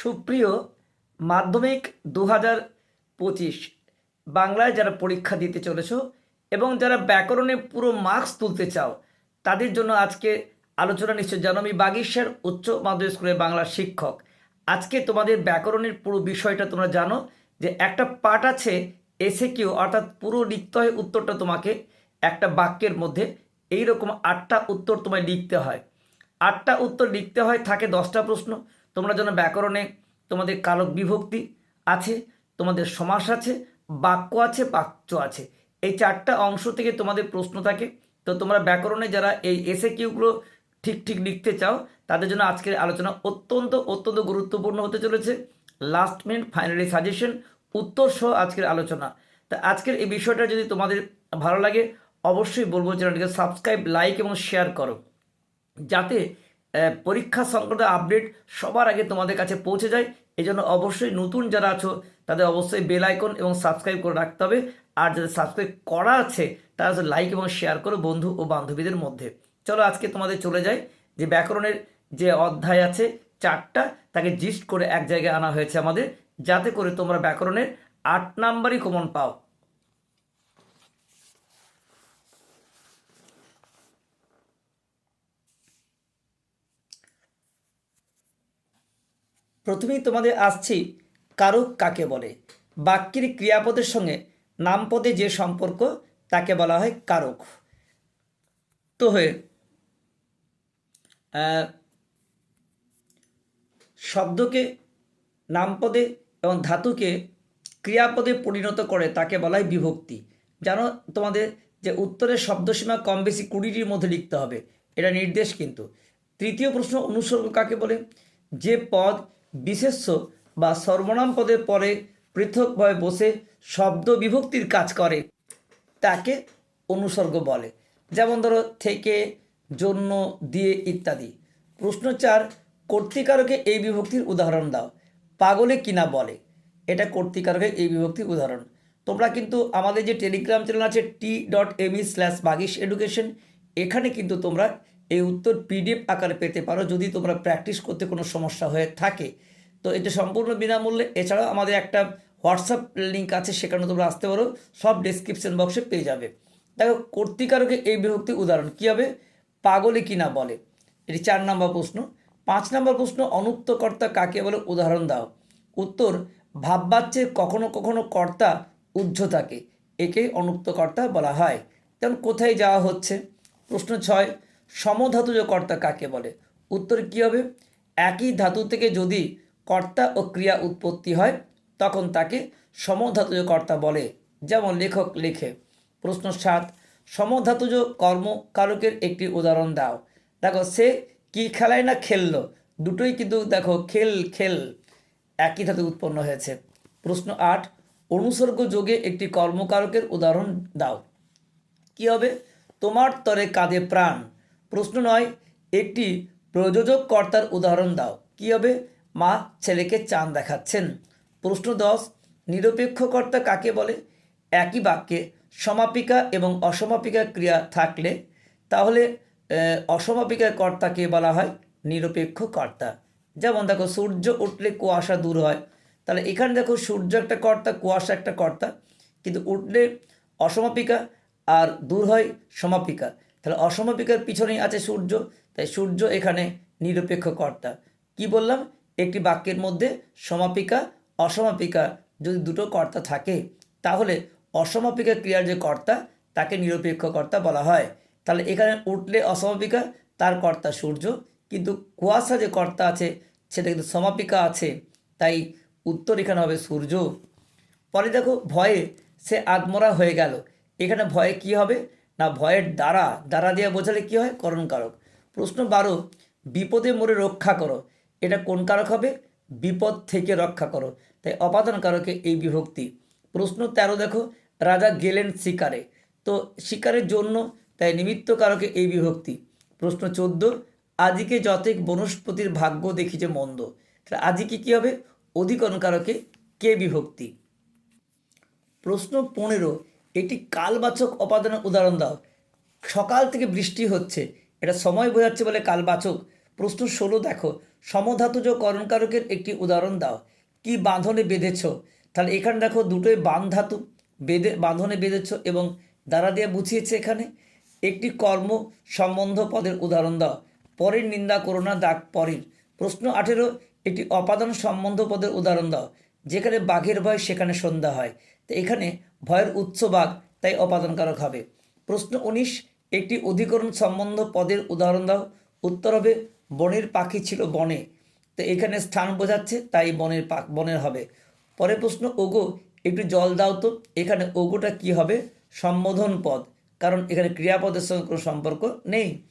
সুপ্রিয় মাধ্যমিক দু হাজার পঁচিশ, বাংলায় যারা পরীক্ষা দিতে চলেছ এবং যারা ব্যাকরণে পুরো মার্কস তুলতে চাও, তাদের জন্য আজকে আলোচনা নিশ্চয় জানো, আমি বাগিশ্বর উচ্চ মাধ্যমিক স্কুলের বাংলার শিক্ষক। আজকে তোমাদের ব্যাকরণের পুরো বিষয়টা তোমরা জানো যে একটা পার্ট আছে এসে কিউ, অর্থাৎ পুরো লিখতে হয় উত্তরটা তোমাকে একটা বাক্যের মধ্যে। এই রকম আটটা উত্তর তোমায় লিখতে হয়। আটটা উত্তর লিখতে হয়, থাকে দশটা প্রশ্ন। তোমরা যেন ব্যাকরণে তোমাদের কালক বিভক্তি আছে, তোমাদের সমাস আছে, বাক্য আছে বাক্য আছে। এই চারটা অংশ থেকে তোমাদের প্রশ্ন থাকে। তো তোমরা ব্যাকরণে যারা এই এসে কিউগুলো ঠিক ঠিক লিখতে চাও, তাদের জন্য আজকের আলোচনা অত্যন্ত অত্যন্ত গুরুত্বপূর্ণ হতে চলেছে। লাস্ট মিনিট ফাইনালি সাজেশন উত্তর সহ আজকের আলোচনা। তা আজকের এই বিষয়টা যদি তোমাদের ভালো লাগে, অবশ্যই বলব চ্যানেলটিকে সাবস্ক্রাইব লাইক এবং শেয়ার করো। যাতে পরীক্ষা সংক্রান্ত আপডেট সবার আগে তোমাদের কাছে পৌঁছে যায়। এই জন্য অবশ্যই নতুন যারা আছো, তাদের অবশ্যই বেল আইকন এবং সাবস্ক্রাইব করে রাখতে হবে। আর যাদের সাবস্ক্রাইব করা আছে, তারা লাইক এবং শেয়ার করো বন্ধু ও বান্ধবীদের মধ্যে। চলো আজকে তোমাদের চলে যাই। যে ব্যাকরণের যে অধ্যায় আছে, চারটা, তাকে জিস্ট করে এক জায়গায় আনা হয়েছে আমাদের। যাতে করে তোমরা ব্যাকরণের আট নাম্বারই কমন পাও। প্রথমেই তোমাদের আসছি কারক কাকে বলে। বাক্যের ক্রিয়াপদের সঙ্গে নামপদে যে সম্পর্ক, তাকে বলা হয় কারক। তো হয়ে শব্দকে নামপদে এবং ধাতুকে ক্রিয়াপদে পরিণত করে তাকে বলা হয় বিভক্তি। জানো তোমাদের যে উত্তরের শব্দসীমা কম বেশি কুড়িটির মধ্যে লিখতে হবে, এটা নির্দেশ কিন্তু। তৃতীয় প্রশ্ন অনুসর্গ কাকে বলে? যে পদ বিশেষ্য বা সর্বনাম পদের পরে পৃথকভাবে বসে শব্দ বিভক্তির কাজ করে। তাকে অনুসর্গ বলে। যেমন ধরো, থেকে, জন্য, দিয়ে, ইত্যাদি। প্রশ্ন চার, কর্তৃকারকে এই বিভক্তির উদাহরণ দাও। পাগলে কিনা বলে। এটা কর্তৃকারকে এই বিভক্তির উদাহরণ। তোমরা কিন্তু আমাদের যে টেলিগ্রাম চ্যানেল আছে T dot M E slash Bagish education এখানে কিন্তু তোমরা এই উত্তর পিডিএফ আকারে পেতে পারো। যদি তোমরা প্র্যাকটিস করতে কোনো সমস্যা হয়ে থাকে তো এটা সম্পূর্ণ বিনামূল্যে। এছাড়াও আমাদের একটা হোয়াটসঅ্যাপ লিঙ্ক আছে, সেখানে তোমরা আসতে পারো। সব ডেসক্রিপশন বক্সে পেয়ে যাবে। দেখো, কর্তিকারকে এই বিভক্তি উদাহরণ কী হবে? পাগলে কিনা বলে? এটি চার নম্বর প্রশ্ন। পাঁচ নম্বর প্রশ্ন অনুক্ত কর্তা কাকে বলে? উদাহরণ দাও। উত্তর ভাববাচ্যের কখনো কখনো কর্তা উজ্জ্ব থাকে। একে অনুক্ত কর্তা বলা হয়। তেমন কোথায় যাওয়া হচ্ছে? প্রশ্ন ছয়, সমধাতুজ কর্তা কাকে বলে? উত্তর কী হবে? একই ধাতু থেকে যদি কর্তা ও ক্রিয়া উৎপত্তি হয়, তখন তাকে সমধাতুজ কর্তা বলে, যেমন লেখক লেখে। প্রশ্ন সাত, সমধাতুজ কর্মকারকের একটি উদাহরণ দাও। দেখো, সে কি খেলায় না খেললো? দুটোই কিন্তু দেখো খেল খেল। একই ধাতু উৎপন্ন হয়েছে। প্রশ্ন আট, অনুসর্গ যোগে একটি কর্মকারকের উদাহরণ দাও। কি হবে? তোমার তরে কাঁধে প্রাণ। প্রশ্ন নয়, একটি প্রযোজক কর্তার উদাহরণ দাও। কি হবে? মা ছেলেকে চাঁদ দেখাচ্ছেন। প্রশ্ন দশ নিরপেক্ষ কর্তা কাকে বলে? একই বাক্যে সমাপিকা এবং অসমাপিকা ক্রিয়া থাকলে তাহলে অসমাপিকা কর্তাকে বলা হয়? নিরপেক্ষ কর্তা যেমন দেখো, সূর্য উঠলে কুয়াশা দূর হয়। তাহলে এখানে দেখো, সূর্য একটা কর্তা, কুয়াশা একটা কর্তা। কিন্তু উঠলে অসমাপিকা আর দূর হয় সমাপিকা। তাহলে অসমাপিকার পিছনেই আছে সূর্য। তাই সূর্য এখানে নিরপেক্ষ কর্তা কি বললাম? একটি বাক্যের মধ্যে সমাপিকা, অসমাপিকা যদি দুটো কর্তা থাকে, তাহলে অসমাপিকা ক্রিয়ার যে কর্তা, তাকে নিরপেক্ষ কর্তা বলা হয়। তাহলে এখানে উঠলে অসমাপিকা, তার কর্তা সূর্য। কিন্তু কুয়াশা যে কর্তা আছে, সেটা কিন্তু সমাপিকা আছে। তাই উত্তর এখানে হবে সূর্য। পরে দেখো, ভয়ে সে আত্মরা হয়ে গেল। এখানে ভয়ে কি হবে? না, ভয়ের দ্বারা। দ্বারা দিয়ে বোঝালে কি হয়? করণকারক। প্রশ্ন বারো, বিপদে মোরে রক্ষা করো। এটা কোন কারক হবে? বিপদ থেকে রক্ষা করো। তাই অপাদান কারকে এই বিভক্তি। প্রশ্ন তেরো দেখো, রাজা গেলেন শিকারে। তো শিকারের জন্য তাই নিমিত্ত কারকে এই বিভক্তি। প্রশ্ন চোদ্দ, আজিকে যতেক বনস্পতির ভাগ্য দেখি যে মন্দ। তাহলে আজিকে কী হবে? অধিকরণ কারকে কে বিভক্তি? প্রশ্ন পনেরো একটি কালবাচক অপাদানের উদাহরণ দাও। সকাল থেকে বৃষ্টি হচ্ছে, এটা সময় বোঝাচ্ছে বলে কালবাচক। প্রশ্ন ষোলো দেখো সমধাতুজ করণকারকের একটি উদাহরণ দাও। কি বাঁধনে বেঁধেছ? তাহলে এখানে দেখো দুটোই বান ধাতু বেঁধে বাঁধনে বেঁধেছ এবং দ্বারা দিয়ে বুঝিয়েছে এখানে। একটি কর্ম সম্বন্ধ পদের উদাহরণ দাও। পরের নিন্দা করো না, দাগ পরের। প্রশ্ন আঠেরো, একটি অপাদান সম্বন্ধ পদের উদাহরণ দাও। যেখানে বাঘের ভয়, সেখানে সন্ধ্যা হয়। তো এখানে ভয়ের উৎস বাঘ, তাই অপাদানকারক হবে। প্রশ্ন উনিশ, একটি অধিকরণ সম্বন্ধ পদের উদাহরণ দাও। উত্তর হবে বনের পাখি ছিল বনে। তো এখানে স্থান বোঝাচ্ছে, তাই বনের পাক বনের হবে। পরের প্রশ্ন, ওগো, একটু জল দাও তো। এখানে ওগোটা কি হবে? সম্বোধন পদ। কারণ এখানে ক্রিয়াপদের সঙ্গে কোনো সম্পর্ক নেই।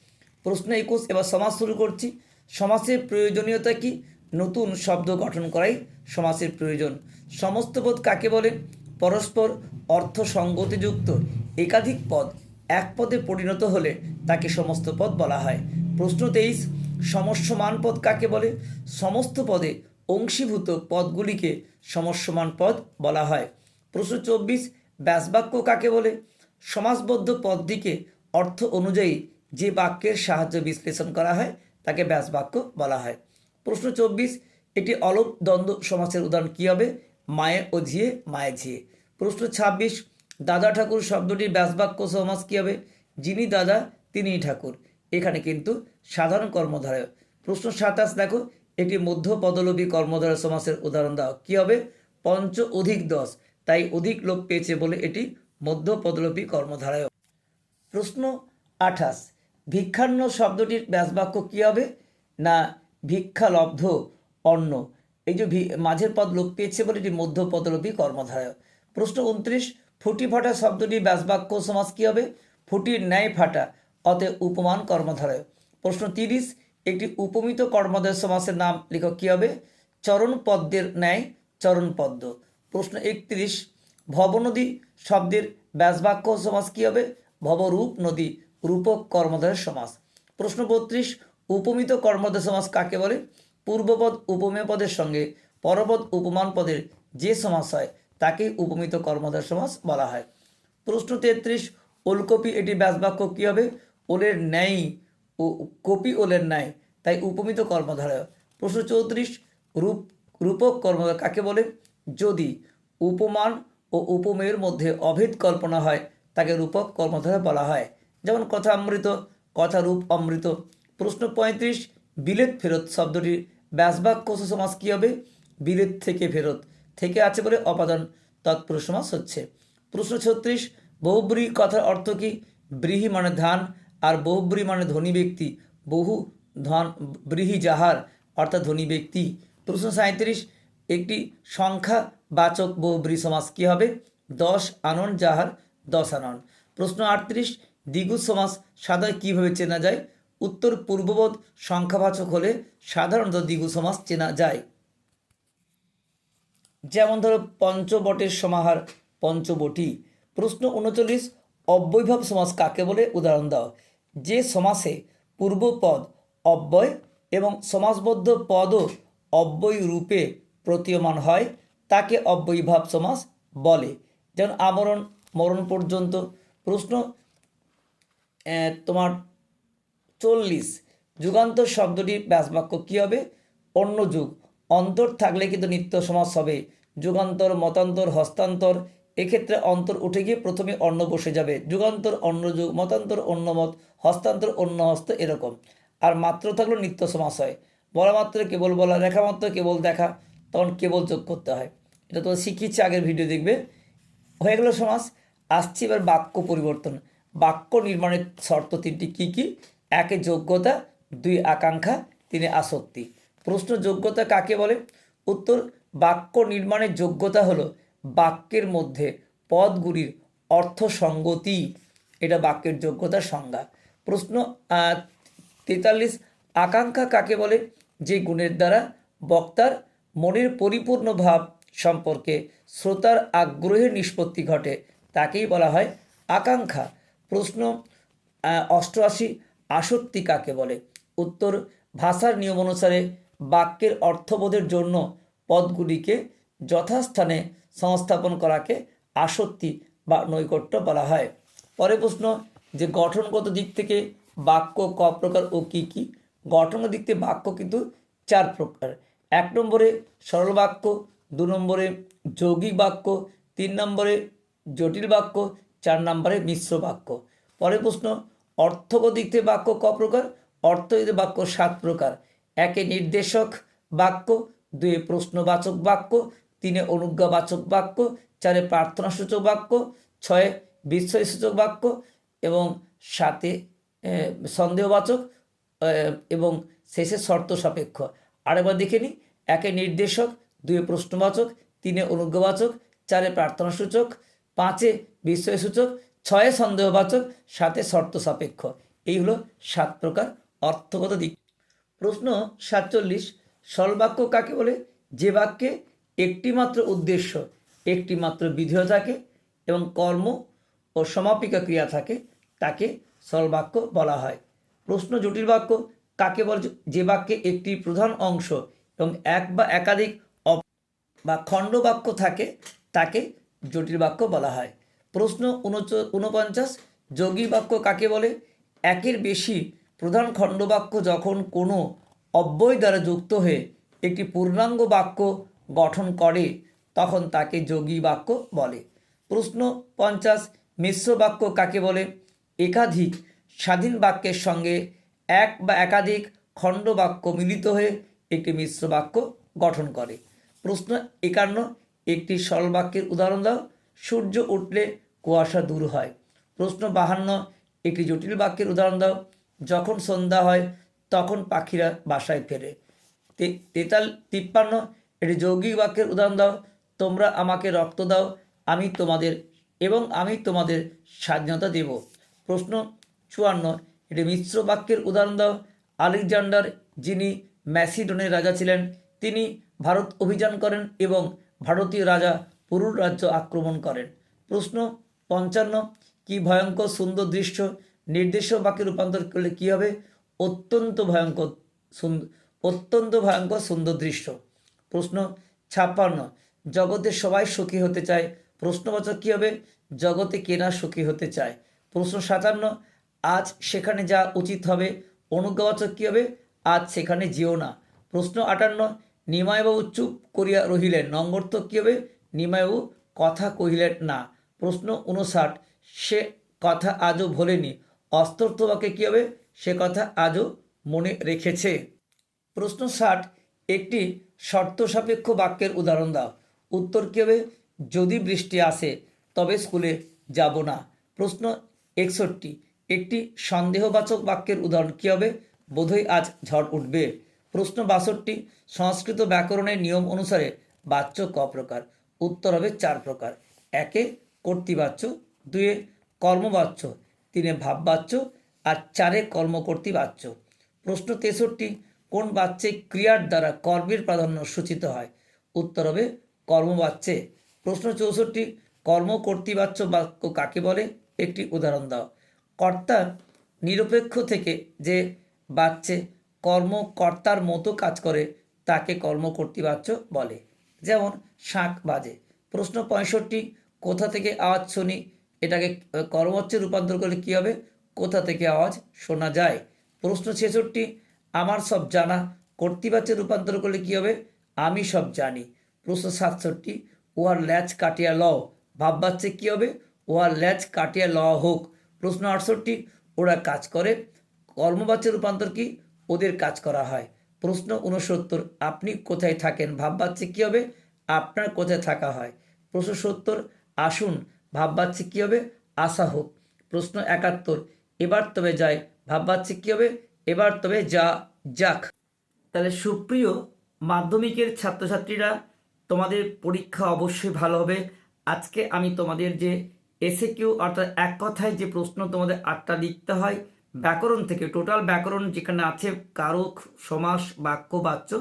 প্রশ্ন একুশ, এবার সমাজ শুরু করছি। সমাজের প্রয়োজনীয়তা কি? নতুন শব্দ গঠন করাই সমাজের প্রয়োজন। সমস্ত পদ কাকে বলে? পরস্পর অর্থ সঙ্গতিযুক্ত একাধিক পদ। এক পদে পরিণত হলে তাকে সমস্ত পদ বলা হয়। প্রশ্ন তেইশ সমস্যমান পদ কাকে বলে? সমস্ত পদে অংশীভূত পদগুলিকে সমস্যমান পদ বলা হয়। প্রশ্ন চব্বিশ, ব্যাসবাক্য কাকে বলে? সমাসবদ্ধ পদটিকে অর্থ অনুযায়ী যে বাক্যের সাহায্য বিশ্লেষণ করা হয়, তাকে ব্যাসবাক্য বলা হয়। প্রশ্ন চব্বিশ, এটি অলপ দ্বন্দ্ব সমাসের উদাহরণ কী হবে? মায়ে ও ঝিয়ে, মায়ে ঝিয়ে। প্রশ্ন ছাব্বিশ, দাদা ঠাকুর শব্দটির ব্যাসবাক্য সমাস কী হবে? যিনি দাদা, তিনিই ঠাকুর। এখানে কিন্তু সাধারণ কর্মধারয়। প্রশ্ন সাতাশ দেখো, একটি মধ্য পদলোপী কর্মধারয় সমাসের উদাহরণ দাও। কী হবে? পঞ্চ অধিক দশ। তাই অধিক লোপ পেয়েছে বলে এটি মধ্য পদলোপী কর্মধারয় প্রশ্ন আঠাশ। ভিক্ষান্ন শব্দটির ব্যাসবাক্য কী হবে? না, ভিক্ষালব্ধ, অন্ন। এই যে মাঝের পদ লোপ পেয়েছে বলে এটি মধ্য পদলোপী কর্মধারয় প্রশ্ন উনত্রিশ। ফুটি ফাটা শব্দটি ব্যাসবাক্য সমাজ কী হবে? ফুটির ন্যায় ফাটা, অতএব উপমান কর্মধারয় প্রশ্ন তিরিশ, একটি উপমিত কর্মধারয় সমাসের নাম লেখক কী হবে? চরণ পদ্মের ন্যায় চরণ পদ্ম। প্রশ্ন একত্রিশ, ভবনদী শব্দের ব্যাসবাক্য সমাস কী হবে? ভবরূপ নদী রূপক কর্মধারের সমাস। প্রশ্ন বত্রিশ, উপমিত কর্মধার সমাস কাকে বলে? পূর্বপদ উপমেয় পদের সঙ্গে পরপদ উপমান পদের যে সমাস হয়, তাকেই উপমিত কর্মধার সমাস বলা হয়। প্রশ্ন তেত্রিশ, ওলকপি এটি ব্যাসবাক্য কী হবে? ওলের ন্যায় ও কপি ওলের ন্যায়, তাই উপমিত কর্মধারয়। প্রশ্ন চৌত্রিশ, রূপ, রূপক কর্মধার কাকে বলে? যদি উপমান ও উপমেয়ের মধ্যে অভেদ কল্পনা হয়, তাকে রূপক কর্মধারা বলা হয়। যেমন কথা অমৃত, কথা রূপ অমৃত। প্রশ্ন পঁয়ত্রিশ, বিলেত ফেরত শব্দটির ব্যাসবাক্য সমাস কী হবে? বিলেত থেকে ফেরত, থেকে আছে বলে অপাদান, তৎপুরুষ সমাস হচ্ছে। প্রশ্ন ছত্রিশ বহুব্রী কথার অর্থ কী? ব্রীহি মানে ধান আর বহুব্রী মানে ধনী ব্যক্তি, বহু ধন ব্রীহি যাহার, অর্থাৎ ধনী ব্যক্তি। প্রশ্ন সাঁত্রিশ একটি সংখ্যা বাচক বহুব্রী সমাস কী হবে? দশ আনন যাহার, দশ আনন। প্রশ্ন আটত্রিশ, দ্বিগু সমাস সাধারণ কীভাবে চেনা যায়? উত্তর পূর্ববোধ সংখ্যাবাচক হলে সাধারণত দ্বিগু সমাস চেনা যায়। যেমন ধরো পঞ্চবটের সমাহার, পঞ্চবটি। প্রশ্ন উনচল্লিশ, অব্যয়ভাব সমাজ কাকে বলে? উদাহরণ দাও। যে সমাসে পূর্বপদ অব্যয় এবং সমাসবদ্ধ পদও অব্যয় রূপে প্রতীয়মান হয়, তাকে অব্যয়ীভাব সমাস বলে। যেমন আমরণ, মরণ পর্যন্ত প্রশ্ন তোমার চল্লিশ, যুগান্তর শব্দটির ব্যাসবাক্য কী হবে? অন্য যুগ। অন্তর থাকলে কিন্তু নিত্য সমাস হবে। যুগান্তর, মতান্তর, হস্তান্তর, এক্ষেত্রে অন্তর উঠে গিয়ে প্রথমে অন্ন বসে যাবে। যুগান্তর, অন্য যুগ, মতান্তর, অন্য মত হস্তান্তর অন্য হস্ত এরকম। আর মাত্র থাকলে নিত্য সমাস হয় বলা মাত্র কেবল বলা রেখা মাত্র কেবল দেখা, তখন কেবল যোগ করতে হয়। এটা তো শিখিয়েছি, আগের ভিডিও দেখবে। হয়ে গেল সমাস। আসছি এবার বাক্য পরিবর্তন। বাক্য নির্মাণের শর্ত তিনটি কি কি? একে যোগ্যতা, দুই আকাঙ্ক্ষা, তিনে আসক্তি। প্রশ্ন যোগ্যতা কাকে বলে? উত্তর, বাক্য নির্মাণের যোগ্যতা হলো বাক্যের মধ্যে পদগুলির অর্থ সঙ্গতি এটা বাক্যের যোগ্যতার সংজ্ঞা। প্রশ্ন তেতাল্লিশ, আকাঙ্ক্ষা কাকে বলে? যে গুণের দ্বারা বক্তার মনের পরিপূর্ণ ভাব সম্পর্কে শ্রোতার আগ্রহের নিষ্পত্তি ঘটে, তাকেই বলা হয় আকাঙ্ক্ষা। প্রশ্ন অষ্টআশি, আসক্তি কাকে বলে? উত্তর, ভাষার নিয়ম অনুসারে বাক্যের অর্থবোধের জন্য পদগুলিকে যথাস্থানে সংস্থাপন করাকে আসক্তি বা নৈকট্য বলা হয়। পরে প্রশ্ন যে গঠনগত দিক থেকে বাক্য ক প্রকার ও কী কী? গঠনগত দিক থেকে বাক্য কিন্তু চার প্রকার। এক নম্বরে সরল বাক্য, দু নম্বরে যৌগিক বাক্য, তিন নম্বরে জটিল বাক্য, চার নম্বরে মিশ্র বাক্য। পরের প্রশ্ন, অর্থগত দিক থেকে বাক্য ক প্রকার, অর্থগত বাক্য সাত প্রকার। একে নির্দেশক বাক্য, দুয়ে প্রশ্নবাচক বাক্য, তিনে অনুজ্ঞাবাচক বাক্য, চারে প্রার্থনাসূচক বাক্য, ছয়ে বিস্ময়সূচক বাক্য এবং এ, সন্দেহবাচক এবং শেষে শর্ত সাপেক্ষ। আরেকবার দেখে নিই। একে নির্দেশক দুয়ে প্রশ্নবাচক তিনে অনুজ্ঞাবাচক চারে প্রার্থনা সূচক পাঁচে বিস্ময়সূচক ছয়ে সন্দেহবাচক সাতে শর্ত সাপেক্ষ। এই হলো সাত প্রকার অর্থগত দিক। প্রশ্ন সাতচল্লিশ সরল বাক্য কাকে বলে? যে বাক্যে একটি মাত্র উদ্দেশ্য একটি মাত্র বিধেয় থাকে এবং কর্ম ও সমাপিকা ক্রিয়া থাকে, তাকে সরল বাক্য বলা হয়। প্রশ্ন জটিল বাক্য, কাকে বলে যে বাক্যে একটি প্রধান অংশ এবং এক বা একাধিক বা খণ্ড বাক্য থাকে, তাকে জটিল বাক্য বলা হয়। প্রশ্ন উনচ ঊনপঞ্চাশ যৌগিক বাক্য কাকে বলে? একের বেশি প্রধান খণ্ডবাক্য যখন কোনো অব্যয় দ্বারা যুক্ত হয়ে একটি পূর্ণাঙ্গ বাক্য গঠন করে, তখন তাকে যোগী বাক্য বলে। প্রশ্ন পঞ্চাশ মিশ্র বাক্য কাকে বলে? একাধিক স্বাধীন বাক্যের সঙ্গে এক বা একাধিক খণ্ড বাক্য মিলিত হয়ে একটি মিশ্র বাক্য গঠন করে। প্রশ্ন একান্ন, একটি সরল বাক্যের উদাহরণ দাও। সূর্য উঠলে কুয়াশা দূর হয়। প্রশ্ন বাহান্ন, একটি জটিল বাক্যের উদাহরণ দাও। যখন সন্ধ্যা হয়, তখন পাখিরা বাসায় ফেরে। তেতাল, তিপ্পান্ন, একটি যৌগিক বাক্যের উদাহরণ দাও। তোমরা আমাকে রক্ত দাও, আমি তোমাদের এবং আমি তোমাদের স্বাধীনতা দেব। প্রশ্ন চুয়ান্ন এটি মিশ্র বাক্যের উদাহরণ দাও। আলেকজান্ডার, যিনি ম্যাসিডনের রাজা ছিলেন, তিনি ভারত অভিযান করেন এবং ভারতীয় রাজা পুরুর রাজ্য আক্রমণ করেন। প্রশ্ন পঞ্চান্ন, কি ভয়ঙ্কর সুন্দর দৃশ্য নির্দেশ বাক্যে রূপান্তর করলে কী হবে? অত্যন্ত ভয়ঙ্কর সুন্দর অত্যন্ত ভয়ঙ্কর সুন্দর দৃশ্য। প্রশ্ন ছাপ্পান্ন, জগতে সবাই সুখী হতে চায় প্রশ্নবাচক কী হবে? জগতে কেনা সুখী হতে চায়? প্রশ্ন সাতান্ন, আজ সেখানে যা উচিত হবে? অনুজ্ঞাবাচক কী হবে? আজ সেখানে যেও না। প্রশ্ন আটান্ন নিমায়বাবু চুপ করিয়া রহিলেন। নম্বর্থ কী হবে? নিমায়বাবু কথা কহিলেন না। প্রশ্ন উনষাট সে কথা আজও ভোলেনি। অস্তর্থবাকে কী হবে? সে কথা আজও মনে রেখেছে। প্রশ্ন ষাট, একটি শর্ত সাপেক্ষ বাক্যের উদাহরণ দাও। উত্তর কী হবে? যদি বৃষ্টি আসে, তবে স্কুলে যাব না। প্রশ্ন একষট্টি। একটি সন্দেহবাচক বাক্যের উদাহরণ কী হবে? বোধহয় আজ ঝড় উঠবে। প্রশ্ন বাষট্টি। সংস্কৃত ব্যাকরণের নিয়ম অনুসারে বাচ্য ক প্রকার? উত্তর হবে চার প্রকার। একে কর্তৃবাচ্য, দুয়ে কর্মবাচ্য, তিনে ভাববাচ্য, আর চারে কর্মকর্তৃবাচ্য। প্রশ্ন তেষট্টি। কোন বাচ্চে ক্রিয়ার দ্বারা কর্মের প্রাধান্য সূচিত হয়? উত্তর হবে কর্মবাচ্যে। প্রশ্ন চৌষট্টি কর্মকর্তৃবাচ্য বাক্য কাকে বলে? একটি উদাহরণ দাও। কর্তা নিরপেক্ষ থেকে যে বাচ্চে কর্মকর্তার মতো কাজ করে তাকে কর্মকর্তৃবাচ্য বলে। যেমন শাঁখ বাজে। প্রশ্ন পঁয়ষট্টি কোথা থেকে আওয়াজ শুনি? এটাকে আহ, রূপান্তর করলে কী হবে? কোথা থেকে আওয়াজ শোনা যায়? প্রশ্ন ছেষট্টি আমার সব জানা কর্তৃবাচ্যে রূপান্তর করলে কী হবে? আমি সব জানি। প্রশ্ন সাতষট্টি উহার ল্যাচ কাটিয়া লও। ভাববাচ্যে কী হবে? উহার ল্যাচ কাটিয়া লওয়া হোক। প্রশ্ন আটষট্টি, ওরা কাজ করে। কর্মবাচ্যের রূপান্তর কি? ওদের কাজ করা হয়। প্রশ্ন উনসত্তর আপনি কোথায় থাকেন? ভাববাচ্যে কী হবে? আপনার কোথায় থাকা হয়? প্রশ্ন সত্তর, আসুন ভাববাচ্যে কী হবে? আসা হোক। প্রশ্ন একাত্তর, এবার তবে যায় ভাববাচ্যে কী হবে? এবার তবে যা, যাক। তাহলে সুপ্রিয় মাধ্যমিকের ছাত্রছাত্রীরা তোমাদের পরীক্ষা অবশ্যই ভালো হবে। আজকে আমি তোমাদের যে এসে কিউ অর্থাৎ এক কথায় যে প্রশ্ন তোমাদের আটটা লিখতে হয়, ব্যাকরণ থেকে টোটাল ব্যাকরণ যেখানে আছে, কারক, সমাস, বাক্য, বাচ্য,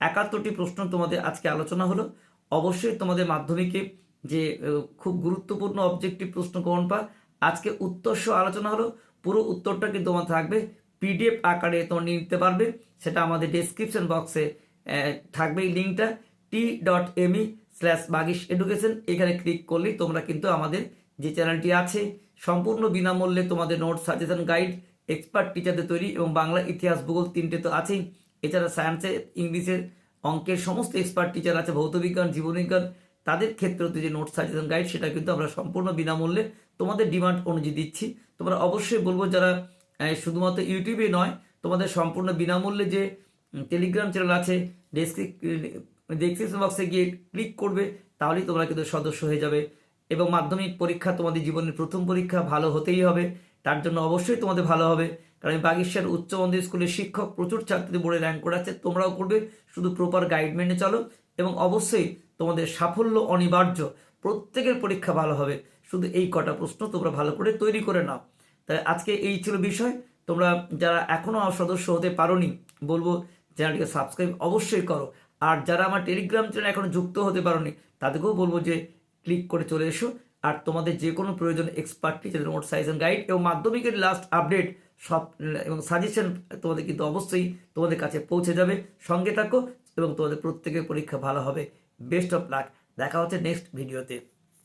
একাত্তরটি প্রশ্ন তোমাদের আজকে আলোচনা হলো। অবশ্যই তোমাদের মাধ্যমিকে যে খুব গুরুত্বপূর্ণ অবজেক্টিভ প্রশ্ন কোন পা আজকে উত্তর সহ আলোচনা হলো। পুরো উত্তরটা কিন্তু তোমার থাকবে। পিডিএফ আকারে তোমরা নিতে পারবে। সেটা আমাদের ডেসক্রিপশন বক্সে থাকবে এই লিঙ্কটা T dot M E slash Bagish education এখানে ক্লিক করলেই তোমরা কিন্তু আমাদের যে চ্যানেলটি আছে, সম্পূর্ণ বিনামূল্যে তোমাদের নোট সাজেশন গাইড এক্সপার্ট টিচারদের তৈরি এবং বাংলা ইতিহাস ভূগোল তিনটে তো আছেই। এছাড়া সায়েন্সের ইংলিশের অঙ্কের সমস্ত এক্সপার্ট টিচার আছে ভৌতবিজ্ঞান জীববিজ্ঞান তাদের ক্ষেত্রেও যে নোট সাজেশন গাইড সেটা কিন্তু আমরা সম্পূর্ণ বিনামূল্যে তোমাদের ডিমান্ড অনুযায়ী দিচ্ছি। তোমরা অবশ্যই বলব যারা শুধুমাত্র ইউটিউবে নয়, তোমাদের সম্পূর্ণ বিনামূল্যে যে টেলিগ্রাম চ্যানেল আছে ডেসক্রিপশন বক্সে গিয়ে ক্লিক করবে, তাহলেই তোমরা কিন্তু সদস্য হয়ে যাবে। এবং মাধ্যমিক পরীক্ষা তোমাদের জীবনের প্রথম পরীক্ষা ভালো হতেই হবে, তার জন্য অবশ্যই তোমাদের ভালো হবে। কারণ আমি বাগেশ্বর উচ্চ মাধ্যমিক স্কুলের শিক্ষক প্রচুর ছাত্রী বোর্ডে র্যাঙ্ক করাচ্ছে, তোমরাও করবে, শুধু প্রপার গাইড মেনে চলো। এবং অবশ্যই তোমাদের সাফল্য অনিবার্য, প্রত্যেকের পরীক্ষা ভালো হবে। শুধু এই কটা প্রশ্ন তোমরা ভালো করে তৈরি করে নাও। তাই আজকে এই ছিল বিষয়। তোমরা যারা এখনও সদস্য হতে পারোনি, বলব চ্যানেলটিকে সাবস্ক্রাইব অবশ্যই করো। আর যারা আমার টেলিগ্রাম চ্যানেল এখনও যুক্ত হতে পারোনি, তাদেরকেও বলব যে ক্লিক করে চলে এসো। আর তোমাদের যে কোনো প্রয়োজন expert teacher note and guide এবং মাধ্যমিকের লাস্ট আপডেট সব, এবং সাজেশন তোমাদের কিন্তু অবশ্যই তোমাদের কাছে পৌঁছে যাবে। সঙ্গে থাকো এবং তোমাদের প্রত্যেকের পরীক্ষা ভালো হবে। বেস্ট অফ লাক দেখা হচ্ছে নেক্সট ভিডিওতে